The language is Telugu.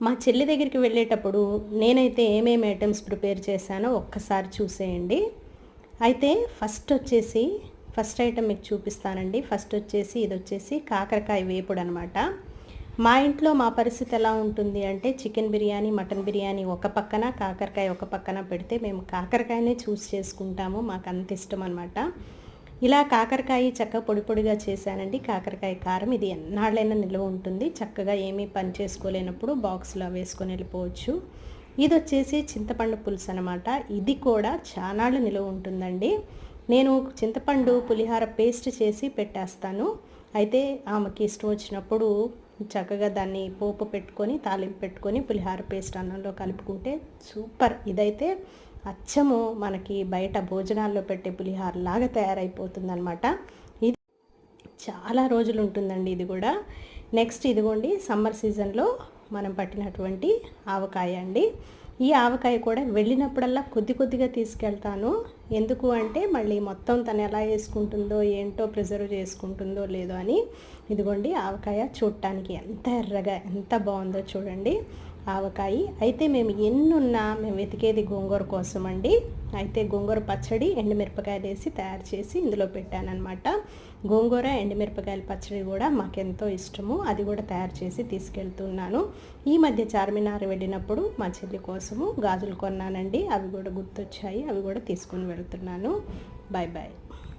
మా చెల్లి దగ్గరికి వెళ్ళేటప్పుడు నేనైతే ఏమేమి ఐటమ్స్ ప్రిపేర్ చేశానో ఒక్కసారి చూసేయండి. అయితే ఫస్ట్ వచ్చేసి ఫస్ట్ ఐటమ్ మీకు చూపిస్తానండి. ఫస్ట్ వచ్చేసి ఇది వచ్చేసి కాకరకాయ వేపుడు అనమాట మా ఇంట్లో మా పరిస్థితి ఎలా ఉంటుంది అంటే చికెన్ బిర్యానీ మటన్ బిర్యానీ ఒక పక్కన కాకరకాయ ఒక పక్కన పెడితే మేము కాకరకాయనే చూస్ చేసుకుంటాము. మాకు అంత ఇష్టం అనమాట ఇలా కాకరకాయ చక్క పొడి పొడిగా చేశానండి. కాకరకాయ కారం ఇది ఎన్నాళ్ళైనా నిల్వ ఉంటుంది. చక్కగా ఏమీ పని చేసుకోలేనప్పుడు బాక్స్లో వేసుకొని వెళ్ళిపోవచ్చు. ఇది వచ్చేసి చింతపండు పులుసు అనమాట ఇది కూడా చానాళ్ళు నిలువ ఉంటుందండి. నేను చింతపండు పులిహార పేస్ట్ చేసి పెట్టేస్తాను. అయితే ఆమెకి ఇష్టం వచ్చినప్పుడు చక్కగా దాన్ని పోపు పెట్టుకొని తాలింపు పెట్టుకొని పులిహార పేస్ట్ అన్నంలో కలుపుకుంటే సూపర్. ఇదైతే అచ్చము మనకి బయట భోజనాల్లో పెట్టే పులిహార లాగా తయారైపోతుందనమాట ఇది చాలా రోజులు ఉంటుందండి ఇది కూడా. నెక్స్ట్ ఇదిగోండి సమ్మర్ సీజన్లో మనం పట్టినటువంటి ఆవకాయ అండి. ఈ ఆవకాయ కూడా వెళ్ళినప్పుడల్లా కొద్ది కొద్దిగా తీసుకెళ్తాను. ఎందుకు అంటే మళ్ళీ మొత్తం తను ఎలా వేసుకుంటుందో ఏంటో ప్రిజర్వ్ చేసుకుంటుందో లేదో అని. ఇదిగోండి ఆవకాయ చూడటానికి ఎంత ఎర్రగా ఎంత బాగుందో చూడండి. ఆవకాయ. అయితే మేము ఎన్నున్నా మేము వెతికేది గోంగూర కోసం అండి. అయితే గోంగూర పచ్చడి ఎండుమిరపకాయలు వేసి తయారు చేసి ఇందులో పెట్టానమాట గోంగూర ఎండుమిరపకాయల పచ్చడి కూడా మాకెంతో ఇష్టము. అది కూడా తయారు చేసి తీసుకెళ్తున్నాను. ఈ మధ్య చార్మినార్ వెళ్ళినప్పుడు మా చెల్లి కోసము గాజులు కొన్నానండి. అవి కూడా గుర్తొచ్చాయి. అవి కూడా తీసుకొని వెళ్తున్నాను. Bye bye